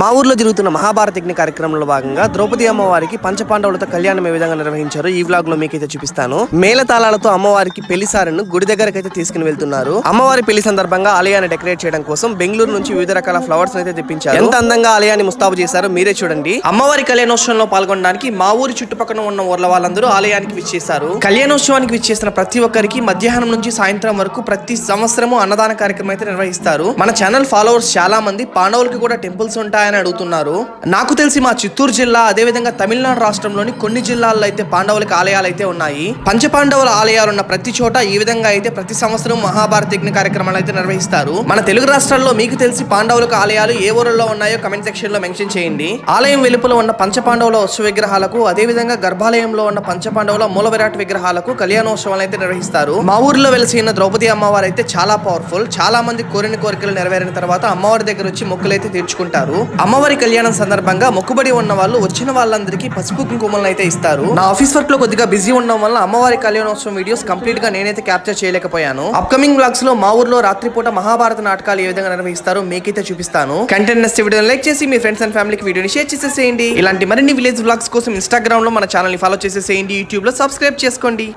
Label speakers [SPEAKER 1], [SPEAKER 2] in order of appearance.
[SPEAKER 1] మా ఊర్లో జరుగుతున్న మహాభారత యజ్ఞ కార్యక్రమంలో భాగంగా ద్రౌపది అమ్మవారికి పంచపాండవులతో కళ్యాణం ఏ విధంగా నిర్వహించారు ఈ వ్లాగ్లో మీకైతే చూపిస్తాను. మేళతాళాలతో అమ్మవారికి పెళ్ళి సారెను గుడి దగ్గరకు అయితే తీసుకుని వెళ్తున్నారు. అమ్మవారి పెళ్ళి సందర్భంగా ఆలయాన్ని డెకరేట్ చేయడం కోసం బెంగళూరు నుంచి వివిధ రకాల ఫ్లవర్స్ అయితే తెప్పించారు. ఎంత అందంగా ఆలయాన్ని ముస్తాబు చేశారో మీరే చూడండి. అమ్మవారి కళ్యాణోత్సవంలో పాల్గొనడానికి మా ఊరి చుట్టుపక్కల ఉన్న ఊర్ల వాళ్ళందరూ ఆలయానికి విచ్చేశారు. కళ్యాణోత్సవానికి విచ్చేసిన ప్రతి ఒక్కరికి మధ్యాహ్నం నుంచి సాయంత్రం వరకు ప్రతి సంవత్సరము అన్నదాన కార్యక్రమం అయితే నిర్వహిస్తారు. మన ఛానల్ ఫాలోవర్స్ చాలా మంది పాండవులకి కూడా టెంపుల్స్ ఉంటాయి. ఉంటాయని అడుగుతున్నారు. నాకు తెలిసి మా చిత్తూరు జిల్లా అదేవిధంగా తమిళనాడు రాష్ట్రంలోని కొన్ని జిల్లాల్లో అయితే పాండవులకి ఆలయాలు అయితే ఉన్నాయి. పంచపాండవుల ఆలయాలు ఉన్న ప్రతి చోట ఈ విధంగా అయితే ప్రతి సంవత్సరం మహాభారత యజ్ఞ కార్యక్రమాలు అయితే నిర్వహిస్తారు. మన తెలుగు రాష్ట్రాల్లో మీకు తెలిసి పాండవులకు ఆలయాలు ఏ ఊరిలో ఉన్నాయో కమెంట్ సెక్షన్లో మెన్షన్ చేయండి. ఆలయం వెలుపల ఉన్న పంచపాండవుల ఉత్సవ విగ్రహాలకు అదేవిధంగా గర్భాలయంలో ఉన్న పంచపాండవుల మూల విరాట్ విగ్రహాలకు కళ్యాణోత్సవాలు అయితే నిర్వహిస్తారు. మా ఊర్లో వెలిసిన ద్రౌపది అమ్మవారు అయితే చాలా పవర్ఫుల్ చాలా మంది కోరిన కోరికలు నెరవేరిన తర్వాత అమ్మవారి దగ్గర వచ్చి మొక్కలు అయితే తీర్చుకుంటారు. అమ్మవారి కళ్యాణం సందర్భంగా మొక్కుబడి ఉన్న వాళ్ళు వచ్చిన వాళ్ళందరికీ పసుపు కుంకుమలను అయితే ఇస్తారు. నా ఆఫీస్ వర్క్లో కొద్దిగా బిజీ ఉండడం వల్ల అమ్మవారి కళ్యాణోత్సవం వీడియోస్ కంప్లీట్గా నేనైతే క్యాప్చర్ చేయలేకపోయాను. అప్కమింగ్ బ్లాగ్స్లో మా ఊర్లో రాత్రిపూట మహాభారత నాటకాలు ఏ విధంగా నిర్వహిస్తారో మీకైతే చూపిస్తాను. కంటెంట్ నచ్చితే వీడియో లైక్ చేసి మీ ఫ్రెండ్స్ అండ్ ఫ్యామిలీకి వీడియోని షేర్ చేసేసేయండి. ఇలాంటి మరిన్ని విలేజ్ బ్లాగ్స్ కోసం ఇన్స్టాగ్రామ్లో మన ఛానల్ని ఫాలో చేసేసేయండి. యూట్యూబ్లో సబ్స్క్రైబ్ చేసుకోండి.